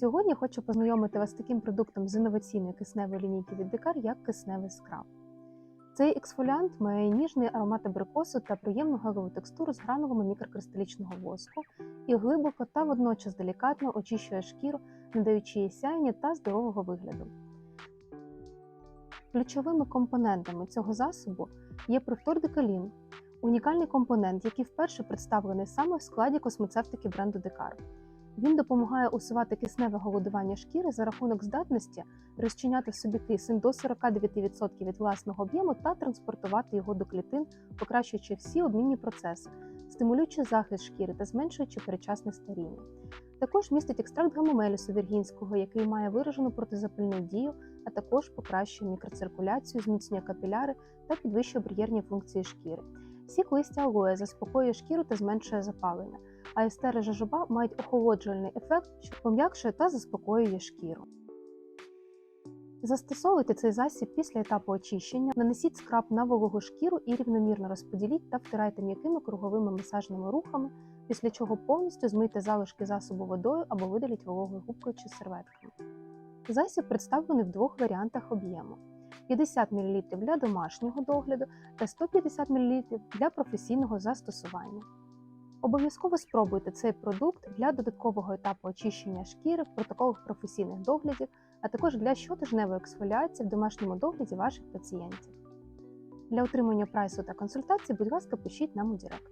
Сьогодні хочу познайомити вас з таким продуктом з інноваційної кисневої лінійки від Декар, як кисневий скраб. Цей ексфоліант має ніжний аромат абрикосу та приємну гелеву текстуру з гранулами мікрокристалічного воску і глибоко та водночас делікатно очищує шкіру, надаючи їй сяєння та здорового вигляду. Ключовими компонентами цього засобу є профтордекалін, унікальний компонент, який вперше представлений саме в складі космецевтики бренду Декар. Він допомагає усувати кисневе голодування шкіри за рахунок здатності розчиняти собі кисень до 49% від власного об'єму та транспортувати його до клітин, покращуючи всі обмінні процеси, стимулюючи захист шкіри та зменшуючи передчасне старіння. Також містить екстракт гамомелісу віргінського, який має виражену протизапальну дію, а також покращує мікроциркуляцію, зміцнює капіляри та підвищує бар'єрні функції шкіри. Сік листя алоє заспокоює шкіру та зменшує запалення, а естери жажоба мають охолоджувальний ефект, що пом'якшує та заспокоює шкіру. Застосовуйте цей засіб після етапу очищення, нанесіть скраб на вологу шкіру і рівномірно розподіліть та втирайте м'якими круговими масажними рухами, після чого повністю змийте залишки засобу водою або видаліть вологою губкою чи серветкою. Засіб представлений в двох варіантах об'єму: 50 мл для домашнього догляду та 150 мл для професійного застосування. Обов'язково спробуйте цей продукт для додаткового етапу очищення шкіри в протоколах професійних доглядів, а також для щотижневої ексфоліації в домашньому догляді ваших пацієнтів. Для отримання прайсу та консультацій, будь ласка, пишіть нам у Директ.